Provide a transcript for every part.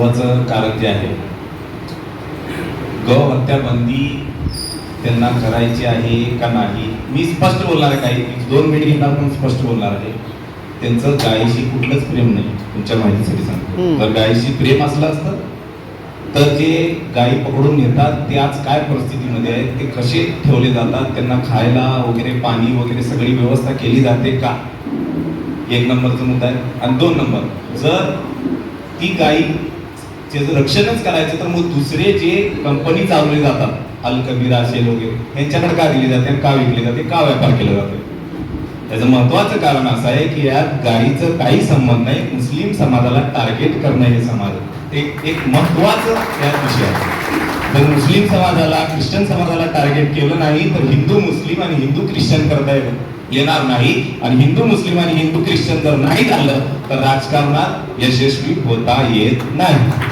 महत्वाचं कारण जे आहे. गौ हत्या बंदी त्यांना करायची आहे का नाही? मी स्पष्ट बोलणार आहे काही. दोन मिनिट घेणार पण स्पष्ट बोलणार आहे. त्यांचं गायीशी कुठलंच प्रेम नाही तुमच्या माहितीसाठी सांगतो. जर गायीशी प्रेम असलं असतं तर जे गायी पकडून नेतात ते आज काय परिस्थितीमध्ये आहेत ते कसे ठेवले जातात त्यांना खायला वगैरे पाणी वगैरे सगळी व्यवस्था केली जाते का? एक नंबरचा मुद्दा आहे. आणि दोन नंबर जर ती गायी जर रक्षणच करायचं तर मग दुसरे जे कंपनी चालवले जातात अल असे असेल वगैरे यांच्याकडे का दिली जाते? का विकले जाते? का व्यापार केला जातो? त्याचं महत्वाचं कारण असं आहे की यात गायीचं काही संबंध नाही मुस्लिम समाजाला टार्गेट करणं हे समाज. एक एक महत्वाचं यात विषय आहे. जर मुस्लिम समाजाला ख्रिश्चन समाजाला टार्गेट केलं नाही तर हिंदू मुस्लिम आणि हिंदू ख्रिश्चन करता येत- येणार नाही. आणि हिंदू मुस्लिम आणि हिंदू ख्रिश्चन जर नाही झालं तर राजकारणात यशस्वी होता येत नाही.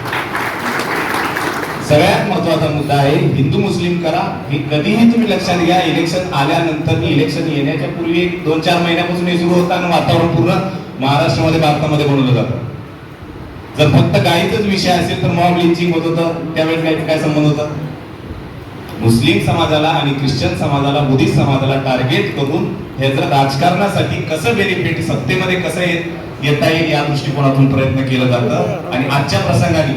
सगळ्यात महत्त्वाचा मुद्दा आहे हिंदू मुस्लिम करा. हे कधीही तुम्ही लक्षात घ्या इलेक्शन आल्यानंतर इलेक्शन येण्याच्या पूर्वी एक दोन चार महिन्यापासून हे सुरू होतं आणि वातावरण पूर्ण महाराष्ट्रामध्ये भारतामध्ये बनवलं जातं. जर फक्त काहीच विषय असेल तर मॉब लिंचिंग होत होतं त्यावेळेस काही काय संबंध होता? मुस्लिम समाजाला आणि ख्रिश्चन समाजाला बुद्धिस्ट समाजाला टार्गेट करून ह्याचं राजकारणासाठी कसं बेनिफिट सत्तेमध्ये कसं येता येईल या दृष्टिकोनातून प्रयत्न केलं जातं. आणि आजच्या प्रसंगाने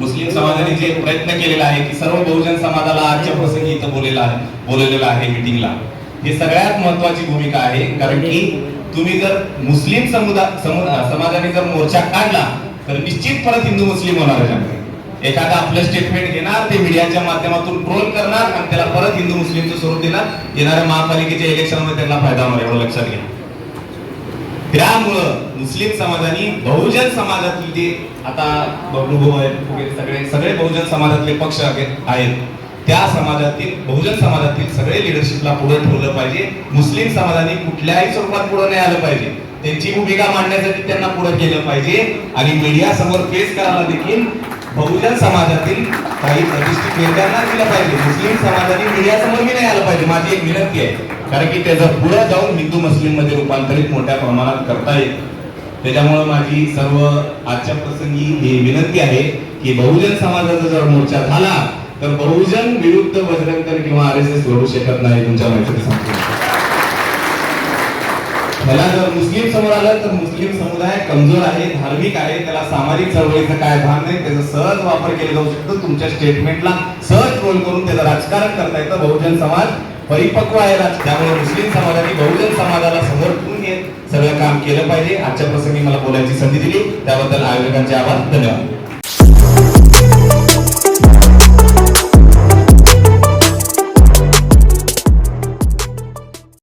मुस्लिम समाजाने जे प्रयत्न केलेला आहे की सर्व बहुजन समाजाला आजच्या प्रसंगी इथं बोलेला आहे बोलवलेलं आहे मिटिंगला हे सगळ्यात महत्वाची भूमिका आहे. कारण की तुम्ही जर मुस्लिम समुदाय समाजाने जर मोर्चा काढला तर निश्चित परत हिंदू मुस्लिम होणार आहे. एखादा आपलं स्टेटमेंट घेणार ते मीडियाच्या माध्यमातून ट्रोल करणार आणि त्याला परत हिंदू मुस्लिमचं स्वरूप देणार. येणाऱ्या महापालिकेच्या इलेक्शनमध्ये त्यांना फायदा होणार एवढं लक्षात घ्या. त्यामुळं मुस्लिम समाजाने बहुजन समाजातील जे आता बबलू आहेत वगैरे सगळे सगळे बहुजन समाजातले पक्ष आहेत आहेत. त्या समाजातील बहुजन समाजातील सगळे लिडरशिपला पुढे ठेवलं पाहिजे. मुस्लिम समाजाने कुठल्याही स्वरूपात पुढे नाही आलं पाहिजे. त्यांची भूमिका मांडण्यासाठी त्यांना पुढे केलं पाहिजे. आणि मीडिया समोर फेस करायला देखील बहुजन समाजातील काही प्रतिष्ठित नेत्यांना दिलं पाहिजे. मुस्लिम समाजाने मीडियासमोर मी नाही आलं पाहिजे. माझी एक विनंती आहे. कारण की त्याचं पुढं जाऊन हिंदू मुस्लिममध्ये रूपांतरित मोठ्या प्रमाणात करता येईल. त्याच्यामुळे माझी सर्व आजच्या प्रसंगी ही विनंती आहे की बहुजन समाजाचा जर मोर्चा झाला तर बहुजन विरुद्ध वज्रंकर किंवा आर एस एस घडू शकत नाही तुमच्या माहिती सांगतो. मला जर समोर आलं तर मुस्लिम समुदाय कमजोर आहे धार्मिक आहे त्याला सामाजिक चळवळीचं काय भान नाही त्याचा सहज वापर केला जाऊ शकतो. तुमच्या स्टेटमेंटला सहज रोल करून त्याचं राजकारण करता येतं. बहुजन समाज परिपक्व आहे राज- त्यामुळे मुस्लिम समाजाने बहुजन समाजाला समोर ठेवून हे सगळं काम केलं पाहिजे. आजच्या प्रसंगी मला बोलायची संधी दिली. त्याबद्दल आयोजकांचे आभार. धन्यवाद.